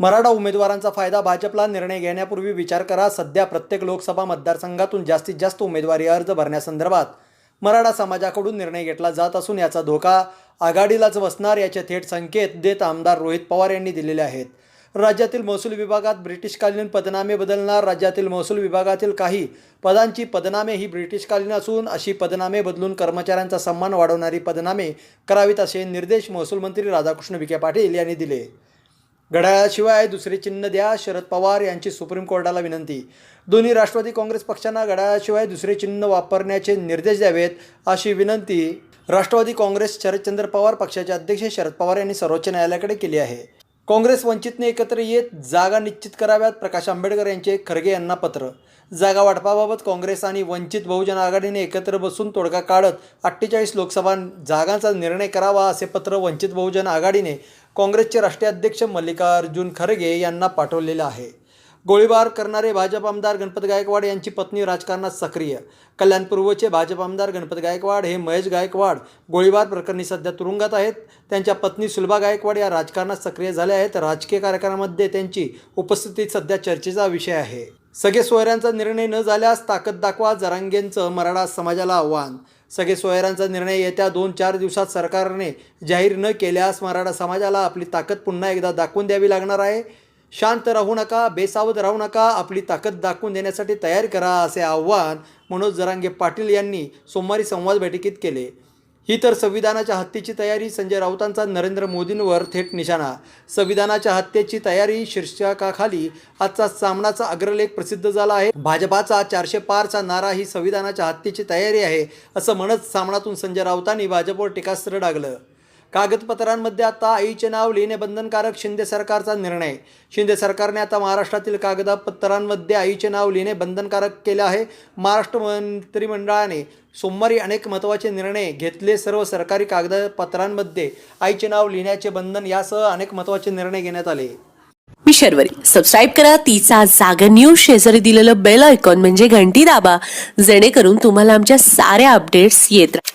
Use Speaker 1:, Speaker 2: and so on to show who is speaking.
Speaker 1: मराठा उमेदवारांचा फायदा भाजपला निर्णय घेण्यापूर्वी विचार करा. सध्या प्रत्येक लोकसभा मतदारसंघातून जास्तीत जास्त उमेदवारी अर्ज भरण्यासंदर्भात मराठा समाजाकडून निर्णय घेतला जात असून याचा धोका आघाडीलाच बसणार याचे थेट संकेत देत आमदार रोहित पवार यांनी दिलेले आहेत. राज्यातील महसूल विभागात ब्रिटिशकालीन पदनामे बदलणार. राज्यातील महसूल विभागातील काही पदांची पदनामे ही ब्रिटिशकालीन असून अशी पदनामे बदलून कर्मचाऱ्यांचा सन्मान वाढवणारी पदनामे करावीत असे निर्देश महसूल मंत्री राधाकृष्ण विखे पाटील यांनी दिले. घड्याळाशिवाय दुसरे चिन्ह द्या. शरद पवार यांची सुप्रीम कोर्टाला विनंती. दोन्ही राष्ट्रवादी काँग्रेस पक्षांना घड्याळाशिवाय दुसरे चिन्ह वापरण्याचे निर्देश द्यावेत अशी विनंती राष्ट्रवादी काँग्रेस शरदचंद्र पवार पक्षाचे अध्यक्ष शरद पवार यांनी सर्वोच्च न्यायालयाकडे केली आहे. काँग्रेस वंचितने एकत्र येत जागा निश्चित कराव्यात प्रकाश आंबेडकर यांचे खरगे यांना पत्र. जागा वाटपाबाबत काँग्रेस आणि वंचित बहुजन आघाडीने एकत्र बसून तोडगा काढत अठ्ठेचाळीस लोकसभा जागांचा निर्णय करावा असे पत्र वंचित बहुजन आघाडीने काँग्रेसचे राष्ट्रीय अध्यक्ष मल्लिकार्जुन खरगे यांना पाठवलेलं आहे. गोळीबार करणारे भाजप आमदार गणपत गायकवाड यांची पत्नी राजकारणात सक्रिय. कल्याणपूर्वचे भाजप आमदार गणपत गायकवाड हे महेश गायकवाड गोळीबार प्रकरणी सध्या तुरुंगात आहेत. त्यांच्या पत्नी सुलभा गायकवाड या राजकारणात सक्रिय झाल्या आहेत. राजकीय कार्यक्रमामध्ये त्यांची उपस्थिती सध्या चर्चेचा विषय आहे. सगळे सोयऱ्यांचा निर्णय न झाल्यास ताकद दाखवा जरांगेंचं मराठा समाजाला आव्हान. सगळे सोयऱ्यांचा निर्णय येत्या दोन चार दिवसात सरकारने जाहीर न केल्यास मराठा समाजाला आपली ताकद पुन्हा एकदा दाखवून द्यावी लागणार आहे. शांत राहू नका बेसावध राहू नका आपली ताकद दाखवून देण्यासाठी तयार करा असे आव्हान मनोज जरांगे पाटील यांनी सोमवारी संवाद बैठकीत केले. ही तर संविधानाच्या हत्येची तयारी संजय राऊतांचा नरेंद्र मोदींवर थेट निशाणा. संविधानाच्या हत्येची तयारी शीर्षकाखाली आजचा सामनाचा अग्रलेख प्रसिद्ध झाला आहे. भाजपाचा चारशे पारचा नारा ही संविधानाच्या हत्येची तयारी आहे असं म्हणत सामनातून संजय राऊतांनी भाजपवर टीकास्त्र डागलं. कागदपत्रांमध्ये आता आईचे नाव लिहिणे बंधनकारक शिंदे सरकारचा निर्णय. शिंदे सरकारने आता महाराष्ट्रातील कागदपत्रांमध्ये आईचे नाव लिहिणे बंधनकारक केले आहे. महाराष्ट्र मंत्रिमंडळाने सोमवारी अनेक महत्त्वाचे निर्णय घेतले. सर्व सरकारी कागदपत्रांमध्ये आईचे नाव लिहिण्याचे बंधन यासह अनेक महत्त्वाचे निर्णय घेण्यात आले.
Speaker 2: मी शर्वरी. सबस्क्राईब करा. तिचा जागर न्यूज शेजारी दिलेलं बेल आयकॉन म्हणजे घंटी दाबा. जेणेकरून तुम्हाला आमच्या साऱ्या अपडेट्स येत राहतात